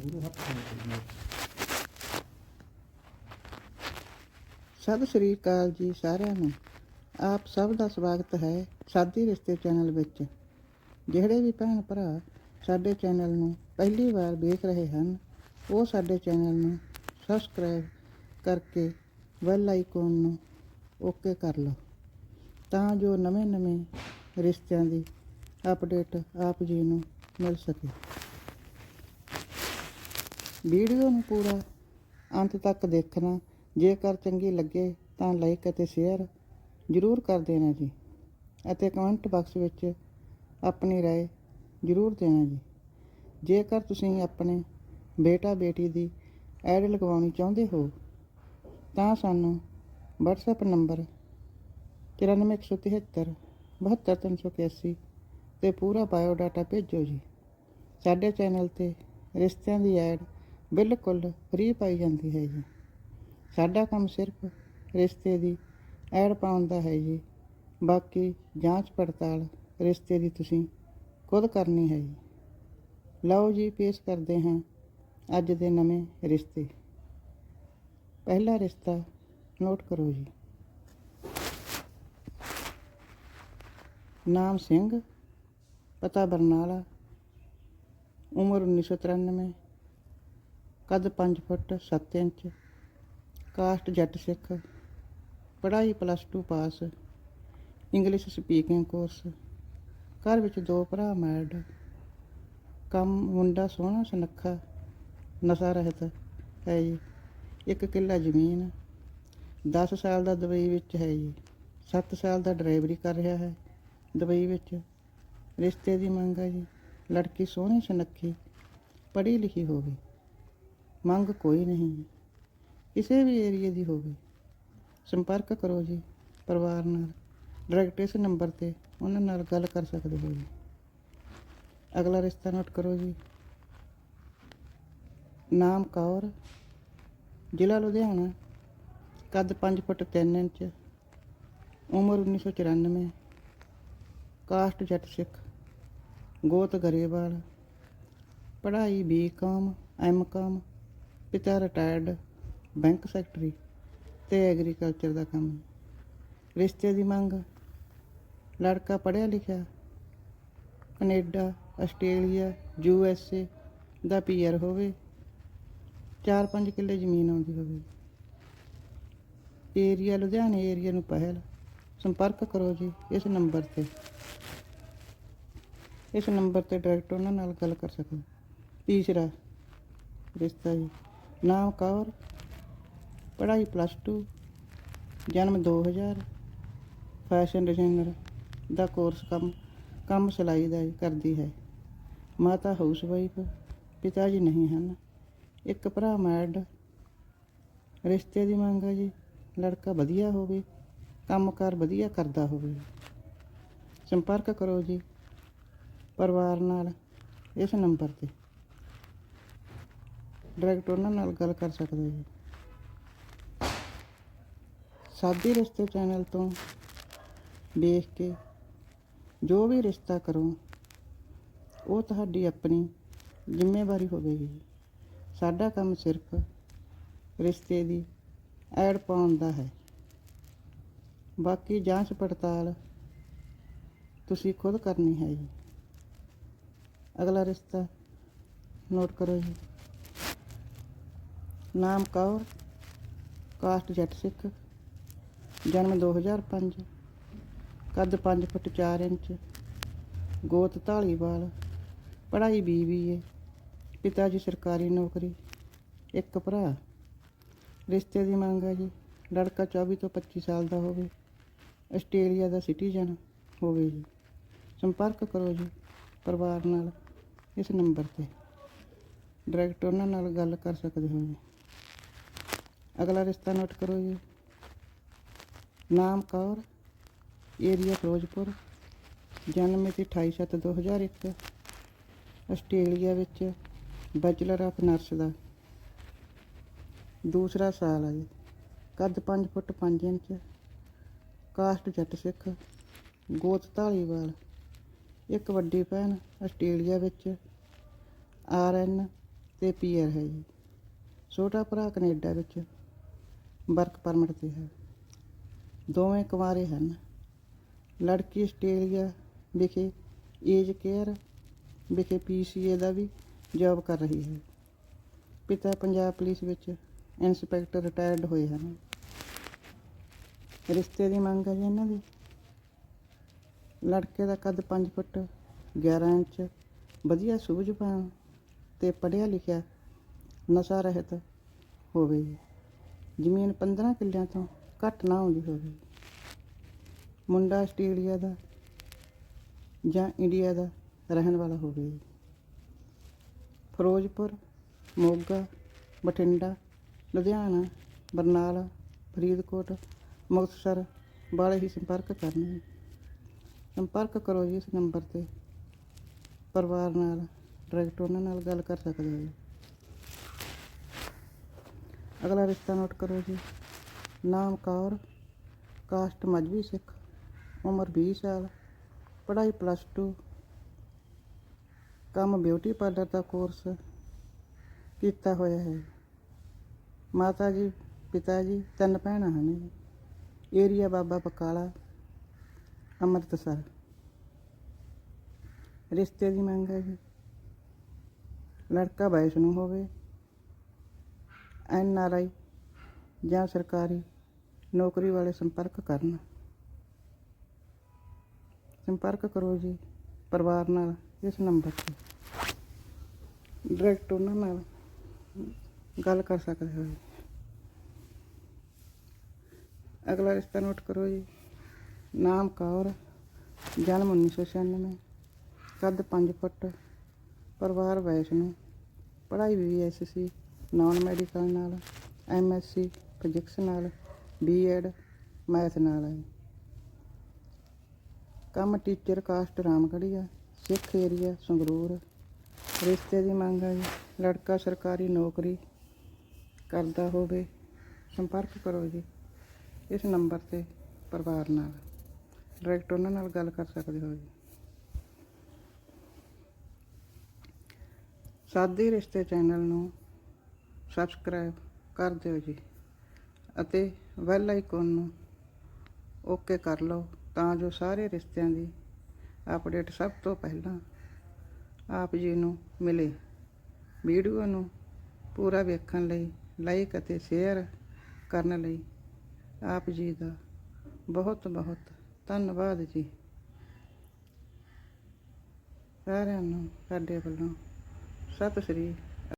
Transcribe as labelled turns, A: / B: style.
A: ਮੂਰੇ ਹੱਥ ਨਾਲ
B: ਸਤਿ ਸ਼੍ਰੀ ਅਕਾਲ ਜੀ ਸਾਰਿਆਂ ਨੂੰ। ਆਪ ਸਭ ਦਾ ਸਵਾਗਤ ਹੈ ਸਾਦੀ ਰਿਸ਼ਤੇ ਚੈਨਲ ਵਿੱਚ। ਜਿਹੜੇ ਵੀ ਭੈਣ ਭਰਾ ਸਾਡੇ ਚੈਨਲ ਨੂੰ ਪਹਿਲੀ ਵਾਰ ਦੇਖ ਰਹੇ ਹਨ, ਉਹ ਸਾਡੇ ਚੈਨਲ ਨੂੰ ਸਬਸਕ੍ਰਾਈਬ ਕਰਕੇ ਬੈਲ ਆਈਕਨ ਨੂੰ ਓਕੇ ਕਰ ਲਓ। ਤਾਂ ਜੋ ਨਵੇਂ-ਨਵੇਂ ਰਿਸ਼ਤਿਆਂ ਦੀ ਅਪਡੇਟ ਆਪ ਜੀ ਨੂੰ ਮਿਲ ਸਕੇ। ਵੀਡੀਓ ਨੂੰ ਪੂਰਾ ਅੰਤ ਤੱਕ ਦੇਖਣਾ ਜੇਕਰ ਚੰਗੀ ਲੱਗੇ ਤਾਂ ਲਾਈਕ ਅਤੇ ਸ਼ੇਅਰ ਜ਼ਰੂਰ ਕਰ ਦੇਣਾ ਜੀ ਅਤੇ ਕਮੈਂਟ ਬਾਕਸ ਵਿੱਚ ਆਪਣੀ رائے ਜ਼ਰੂਰ ਦੇਣਾ ਜੀ ਜੇਕਰ ਤੁਸੀਂ ਆਪਣੇ ਬੇਟਾ ਬੇਟੀ ਦੀ ਐਡ ਲਗਵਾਉਣੀ ਚਾਹੁੰਦੇ ਹੋ ਤਾਂ ਸਾਨੂੰ WhatsApp ਨੰਬਰ 94173 72381 ਤੇ ਪੂਰਾ ਬਾਇਓ ਡਾਟਾ ਭੇਜੋ ਜੀ ਸਾਡੇ ਚੈਨਲ ਤੇ ਰਿਸ਼ਤਿਆਂ ਦੀ ਐਡ ਬਿਲਕੁਲ ਫ੍ਰੀ ਪਾਈ ਜਾਂਦੀ ਹੈ ਜੀ। ਸਾਡਾ ਕੰਮ ਸਿਰਫ ਰਿਸ਼ਤੇ ਦੀ ਐਡ ਪਾਉਣ ਦਾ ਹੈ ਜੀ। ਬਾਕੀ ਜਾਂਚ ਪੜਤਾਲ ਰਿਸ਼ਤੇ ਦੀ ਤੁਸੀਂ ਖੁਦ ਕਰਨੀ ਹੈ ਜੀ। ਲਓ ਜੀ, ਪੇਸ਼ ਕਰਦੇ ਹਾਂ ਅੱਜ ਦੇ ਨਵੇਂ ਰਿਸ਼ਤੇ। ਪਹਿਲਾ ਰਿਸ਼ਤਾ ਨੋਟ ਕਰੋ ਜੀ। ਨਾਮ ਸਿੰਘ, ਪਤਾ ਬਰਨਾਲਾ, ਉਮਰ 1993 ਕੱਦ 5 ਫੁੱਟ 7 ਇੰਚ, ਕਾਸਟ ਜੱਟ ਸਿੱਖ, ਪੜ੍ਹਾਈ plus 2 pass English speaking course ਘਰ ਵਿੱਚ ਦੋ ਭਰਾ ਮੈਡ ਕੰਮ ਮੁੰਡਾ ਸੋਹਣਾ ਸੁਨੱਖਾ, ਨਸ਼ਾ ਰਹਿਤ ਹੈ ਜੀ, ਇੱਕ ਕਿੱਲਾ ਜ਼ਮੀਨ 10 ਸਾਲ ਦਾ ਦੁਬਈ ਵਿੱਚ ਹੈ ਜੀ 7 ਸਾਲ ਦਾ ਡਰਾਈਵਰੀ ਕਰ ਰਿਹਾ ਹੈ, ਦੁਬਈ ਵਿੱਚ ਰਿਸ਼ਤੇ ਦੀ ਮੰਗ ਹੈ ਜੀ, ਲੜਕੀ ਸੋਹਣੀ ਸੁਨੱਖੀ, ਪੜ੍ਹੀ ਲਿਖੀ ਹੋਵੇ। ਮੰਗ ਕੋਈ ਨਹੀਂ। ਕਿਸੇ ਵੀ ਏਰੀਏ ਦੀ ਹੋਵੇ ਸੰਪਰਕ ਕਰੋ ਜੀ ਪਰਿਵਾਰ ਨਾਲ। ਡਾਇਰੈਕਟ ਇਸ ਨੰਬਰ ਤੇ ਉਹਨਾਂ ਨਾਲ ਗੱਲ ਕਰ ਸਕਦੇ ਹੋ ਜੀ। ਅਗਲਾ ਰਿਸ਼ਤਾ ਨੋਟ ਕਰੋ ਜੀ। ਨਾਮ ਕੌਰ, ਜ਼ਿਲ੍ਹਾ ਲੁਧਿਆਣਾ, ਕੱਦ 5 ਫੁੱਟ 3 ਇੰਚ, ਉਮਰ 1994 ਕਾਸਟ ਜੱਟ ਸਿੱਖ, ਗੋਤ ਗਰੇਵਾਲ, ਪੜ੍ਹਾਈ ਬੀਕਾਮ ਐਮਕਾਮ ਪਿਤਾ ਰਿਟਾਇਰਡ ਬੈਂਕ ਸੈਕਟਰੀ ਤੇ ਐਗਰੀਕਲਚਰ ਦਾ ਕੰਮ। ਰਿਸ਼ਤੇ ਦੀ ਮੰਗ। ਲੜਕਾ ਪੜ੍ਹਿਆ ਲਿਖਿਆ। Canada, Australia U S A the PR ਹੋਵੇ। 4-5 ਕਿੱਲੇ ਜ਼ਮੀਨ ਆਉਂਦੀ ਹੋਵੇ। ਏਰੀਆ ਲੁਧਿਆਣੇ ਏਰੀਆ ਨੂੰ ਪਹਿਲ। ਸੰਪਰਕ ਕਰੋ ਜੀ ਇਸ ਨੰਬਰ ਤੇ। ਇਸ ਨੰਬਰ ਤੇ ਡਾਇਰੈਕਟ ਉਹਨਾਂ ਨਾਲ ਗੱਲ ਕਰ ਸਕੋ। ਤੀਸਰਾ ਰਿਸ਼ਤਾ ਜੀ। ਨਾਮ ਕੌਰ ਪੜ੍ਹਾਈ ਪਲੱਸ 2 ਜਨਮ 2000 ਫੈਸ਼ਨ ਡਿਜ਼ਾਈਨਰ ਦਾ ਕੋਰਸ ਕੰਮ ਕੰਮ ਸਿਲਾਈ ਦਾ ਕਰਦੀ ਹੈ। ਮਾਤਾ ਹਾਊਸ ਵਾਈਫ ਪਿਤਾ ਜੀ ਨਹੀਂ ਹਨ। ਇੱਕ ਭਰਾ ਮੈਡ ਰਿਸ਼ਤੇ ਦੀ ਮੰਗ ਹੈ ਜੀ। ਲੜਕਾ ਵਧੀਆ ਹੋਵੇ, ਕੰਮਕਾਰ ਵਧੀਆ ਕਰਦਾ ਹੋਵੇ। ਸੰਪਰਕ ਕਰੋ ਜੀ, ਪਰਿਵਾਰ ਨਾਲ ਇਸ ਨੰਬਰ ਤੇ। ਡਾਇਰੈਕਟ ਉਹਨਾਂ ਨਾਲ ਗੱਲ ਕਰ ਸਕਦੇ ਹੋ ਜੀ ਸਾਦੀ ਰਿਸ਼ਤੇ ਚੈਨਲ ਤੋਂ ਦੇਖ ਕੇ ਜੋ ਵੀ ਰਿਸ਼ਤਾ ਕਰੋ, ਉਹ ਤੁਹਾਡੀ ਆਪਣੀ ਜ਼ਿੰਮੇਵਾਰੀ ਹੋਵੇਗੀ। ਸਾਡਾ ਕੰਮ ਸਿਰਫ ਰਿਸ਼ਤੇ ਦੀ ਐਡ ਪਾਉਣ ਦਾ ਹੈ। ਬਾਕੀ ਜਾਂਚ ਪੜਤਾਲ ਤੁਸੀਂ ਖੁਦ ਕਰਨੀ ਹੈ ਜੀ। ਅਗਲਾ ਰਿਸ਼ਤਾ ਨੋਟ ਕਰੋ ਜੀ। ਨਾਮ ਕੌਰ, ਕਾਸਟ ਜੱਟ ਸਿੱਖ, ਜਨਮ 2005 ਕੱਦ 5 ਫੁੱਟ 4 ਇੰਚ, ਗੋਤ ਢਾਲੀਵਾਲ ਪੜ੍ਹਾਈ ਬੀਬੀਏ ਪਿਤਾ ਜੀ ਸਰਕਾਰੀ ਨੌਕਰੀ, ਇੱਕ ਭਰਾ। ਰਿਸ਼ਤੇ ਦੀ ਮੰਗ ਹੈ ਜੀ, ਲੜਕਾ 24 ਤੋਂ 25 ਸਾਲ ਦਾ ਹੋਵੇ, ਆਸਟ੍ਰੇਲੀਆ ਦਾ ਸਿਟੀਜ਼ਨ ਹੋਵੇ ਜੀ। ਸੰਪਰਕ ਕਰੋ ਜੀ ਪਰਿਵਾਰ ਨਾਲ ਇਸ ਨੰਬਰ ਤੇ। ਡਾਇਰੈਕਟ ਉਹਨਾਂ ਨਾਲ ਗੱਲ ਕਰ ਸਕਦੇ ਹੋ ਜੀ। ਅਗਲਾ ਰਿਸ਼ਤਾ ਨੋਟ ਕਰੋ ਜੀ। ਨਾਮ ਕੌਰ ਏਰੀਆ ਫਿਰੋਜ਼ਪੁਰ, ਜਨਮ ਮਿਤੀ 28/7/2001 ਆਸਟ੍ਰੇਲੀਆ ਵਿੱਚ ਬੈਚਲਰ ਆਫ ਨਰਸ ਦਾ ਦੂਸਰਾ ਸਾਲ ਹੈ ਜੀ। ਕੱਦ 5 ਫੁੱਟ 5 ਇੰਚ, ਕਾਸਟ ਜੱਟ ਸਿੱਖ, ਗੋਤ ਧਾਲੀਵਾਲ। ਇੱਕ ਵੱਡੀ ਭੈਣ ਆਸਟ੍ਰੇਲੀਆ ਵਿੱਚ ਆਰ ਐਨ ਤੇ ਪੀਆਰ ਹੈ ਜੀ। ਛੋਟਾ ਭਰਾ ਕੈਨੇਡਾ ਵਿੱਚ ਵਰਕ ਪਰਮਿਟ ਤੇ ਹੈ। ਦੋਵੇਂ ਕੁਆਰੇ ਹਨ। ਲੜਕੀ ਆਸਟ੍ਰੇਲੀਆ ਵਿਖੇ ਏਜ ਕੇਅਰ ਵਿਖੇ ਪੀਸੀਏ ਦਾ ਵੀ ਜੌਬ ਕਰ ਰਹੀ ਹੈ। ਪਿਤਾ ਪੰਜਾਬ ਪੁਲਿਸ ਵਿੱਚ ਇੰਸਪੈਕਟਰ ਰਿਟਾਇਰਡ ਹੋਏ ਹਨ। ਰਿਸ਼ਤੇ ਦੀ ਮੰਗ ਹੈ ਜੀ ਇਹਨਾਂ ਦੀ। ਲੜਕੇ ਦਾ ਕੱਦ 5 ਫੁੱਟ 11 ਇੰਚ, ਵਧੀਆ ਸੂਝਵਾਨ ਤੇ ਪੜ੍ਹਿਆ ਲਿਖਿਆ ਨਸ਼ਾ ਰਹਿਤ ਹੋਵੇ। ਜ਼ਮੀਨ 15 ਕਿੱਲਿਆਂ ਤੋਂ ਘੱਟ ਨਾ ਆਉਂਦੀ ਹੋਵੇ। ਮੁੰਡਾ ਆਸਟ੍ਰੇਲੀਆ ਦਾ ਜਾਂ ਇੰਡੀਆ ਦਾ ਰਹਿਣ ਵਾਲਾ ਹੋਵੇ। ਫਿਰੋਜ਼ਪੁਰ, ਮੋਗਾ, ਬਠਿੰਡਾ, ਲੁਧਿਆਣਾ, ਬਰਨਾਲਾ, ਫਰੀਦਕੋਟ, ਮੁਕਤਸਰ ਵਾਲੇ ਹੀ ਸੰਪਰਕ ਕਰਨੇ ਸੰਪਰਕ ਕਰੋ ਜੀ ਇਸ ਨੰਬਰ ਤੇ। ਪਰਿਵਾਰ ਨਾਲ ਡਾਇਰੈਕਟ ਉਹਨਾਂ ਨਾਲ ਗੱਲ ਕਰ ਸਕਦੇ ਹੋ। ਜੀ ਅਗਲਾ ਰਿਸ਼ਤਾ ਨੋਟ ਕਰੋ ਜੀ। ਨਾਮ ਕੌਰ, ਕਾਸਟ ਮਜਬੀ ਸਿੱਖ, ਉਮਰ 20 ਸਾਲ, ਪੜ੍ਹਾਈ ਪਲੱਸ 2 ਕੰਮ ਬਿਊਟੀ ਪਾਰਲਰ ਦਾ ਕੋਰਸ ਕੀਤਾ ਹੋਇਆ ਹੈ। ਮਾਤਾ ਜੀ, ਪਿਤਾ ਜੀ, ਤਿੰਨ ਭੈਣਾਂ ਹਨ। ਜੀ ਏਰੀਆ ਬਾਬਾ ਬਕਾਲਾ, ਅੰਮ੍ਰਿਤਸਰ। ਰਿਸ਼ਤੇ ਦੀ ਮੰਗ ਹੈ ਜੀ। ਲੜਕਾ ਬਾਇਸ਼ ਨੂੰ ਹੋਵੇ ਐਨ ਆਰ ਆਈ ਜਾਂ ਸਰਕਾਰੀ ਨੌਕਰੀ ਵਾਲੇ ਸੰਪਰਕ ਕਰਨ। ਸੰਪਰਕ ਕਰੋ ਜੀ ਪਰਿਵਾਰ ਨਾਲ ਇਸ ਨੰਬਰ ਤੇ। ਡਾਇਰੈਕਟ ਉਹਨਾਂ ਨਾਲ ਗੱਲ ਕਰ ਸਕਦੇ ਹੋ ਜੀ। ਅਗਲਾ ਰਿਸ਼ਤਾ ਨੋਟ ਕਰੋ ਜੀ। ਨਾਮ ਕੌਰ, ਜਨਮ 1996 ਕੱਦ 5 ਫੁੱਟ, ਪਰਿਵਾਰ ਵੈਸ਼ਨੂੰ, ਪੜ੍ਹਾਈ ਵੀ ਐਸਸੀ ਨਾਨ ਮੈਡੀਕਲ ਨਾਲ, ਐਮਐਸਸੀ ਫਿਜ਼ਿਕਸ ਨਾਲ, ਬੀਐਡ ਮੈਥ ਨਾਲ ਹੈ। ਕੰਮ teacher caste Ramgarhia, Sikh area Sangrur. ਰਿਸ਼ਤੇ ਦੀ ਮੰਗ ਹੈ ਜੀ ਲੜਕਾ ਸਰਕਾਰੀ ਨੌਕਰੀ ਕਰਦਾ ਹੋਵੇ, ਸੰਪਰਕ ਕਰੋ ਜੀ। ਇਸ ਨੰਬਰ ਤੇ ਪਰਿਵਾਰ ਨਾਲ, ਡਾਇਰੈਕਟ ਉਹਨਾਂ ਨਾਲ ਗੱਲ ਕਰ ਸਕਦੇ ਹੋ ਜੀ। ਸਾਦੇ ਰਿਸ਼ਤੇ ਚੈਨਲ ਨੂੰ ਸਬਸਕ੍ਰਾਈਬ ਕਰ ਦਿਓ ਜੀ। ਅਤੇ ਬੈਲ ਆਈਕਨ ਨੂੰ ਓਕੇ ਕਰ ਲਓ ਤਾਂ ਜੋ ਸਾਰੇ ਰਿਸ਼ਤਿਆਂ ਦੀ ਅਪਡੇਟ ਸਭ ਤੋਂ ਪਹਿਲਾਂ ਆਪ ਜੀ ਨੂੰ ਮਿਲੇ। ਵੀਡੀਓ ਨੂੰ ਪੂਰਾ ਵੇਖਣ ਲਈ ਲਾਈਕ ਅਤੇ ਸ਼ੇਅਰ ਕਰਨ ਲਈ ਆਪ ਜੀ ਦਾ ਬਹੁਤ ਬਹੁਤ ਧੰਨਵਾਦ ਜੀ। ਸਾਰਿਆਂ ਨੂੰ ਸਾਡੇ ਵੱਲੋਂ ਸਤਿ ਸ੍ਰੀ